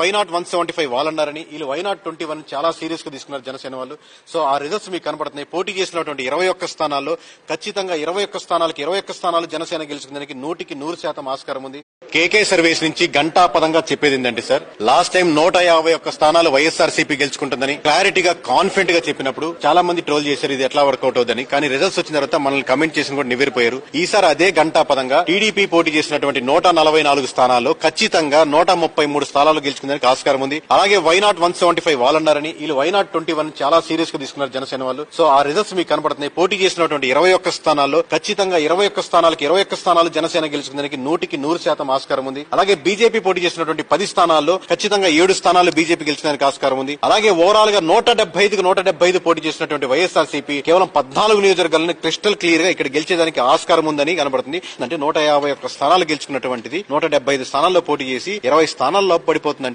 Why not one seventy five వాళ్ళన్నారని వీళ్ళు why not twenty one చాలా సీరియస్గా తీసుకున్నారు జనసేన వాళ్ళు. సో ఆ రిజల్ట్స్ మీకు కనబడుతున్నాయి పోటీ చేసినటువంటి ఇరవై ఒక్క స్థానాల్లో ఖచ్చితంగా ఇరవై ఒక్క స్థానాలకు ఇరవై ఒక్క స్థానాలు జనసేన గెలుచుకుందానికి నూటికి నూరు శాతం ఆస్కారం ఉంది. కేకే సర్వీస్ నుంచి గంటా పదంగా చెప్పేది ఏంటంటే సార్ లాస్ట్ టైం నూట యాభై ఒక్క స్థానాలు వైఎస్ఆర్ సిపి గెలుచుకుంటుందని క్లారిటీగా కాన్ఫిడెంట్గా చెప్పినప్పుడు చాలా మంది ట్రోల్ చేశారు ఇది ఎట్లా వర్కౌట్ అవుతుందని కానీ రిజల్ట్స్ వచ్చిన తర్వాత మనల్ని కమెంట్ చేసిన కూడా నివేరిపోయారు ఈసారి అదే గంటా పదంగా టీడీపీ పోటీ చేసినటువంటి నూట నలభై నాలుగు స్థానాల్లో ఖచ్చితంగా నూట ముప్పై మూడు స్థానాలు గెలుచుకుందానికి ఆస్కారం ఉంది. అలాగే why not one seventy five వాళ్ళన్నారని వీళ్ళు వై నాట్ ట్వంటీ వన్ చాలా సీరియస్గా తీసుకున్నారు జనసేన వాళ్ళు. సో ఆ రిజల్ట్స్ మీకు కనబడుతున్నాయి పోటీ చేసినటువంటి ఇరవై ఒక్క స్థానాల్లో ఖచ్చితంగా ఇరవై ఒక్క స్థానాలకు ఇరవై ఒక్క స్థానాలు జనసేన గెలుచుకుందానికి నూటికి నూరు శాతం ఆస్కారం ఉంది. అలాగే బీజేపీ పోటీ చేసినటువంటి పది స్థానాల్లో ఖచ్చితంగా ఏడు స్థానాలు బీజేపీ గెలిచడానికి ఆస్కారం ఉంది. అలాగే ఓవరాల్గా నూట డెబ్బై ఐదుకు నూట డెబ్బై ఐదు పోటీ చేసినటువంటి వైఎస్ఆర్ సిపి కేవలం పద్నాలుగు నియోజకవర్గాలను క్రిస్టల్ క్లియర్గా ఇక్కడ గెలిచేదానికి ఆస్కారం ఉందని కనబడుతుంది. అంటే నూట యాభై ఒక్క స్థానాలు గెలుచుకున్నటువంటిది నూట డెబ్బై ఐదు స్థానాల్లో పోటీ చేసి ఇరవై స్థానాల్లో పడిపోతుంది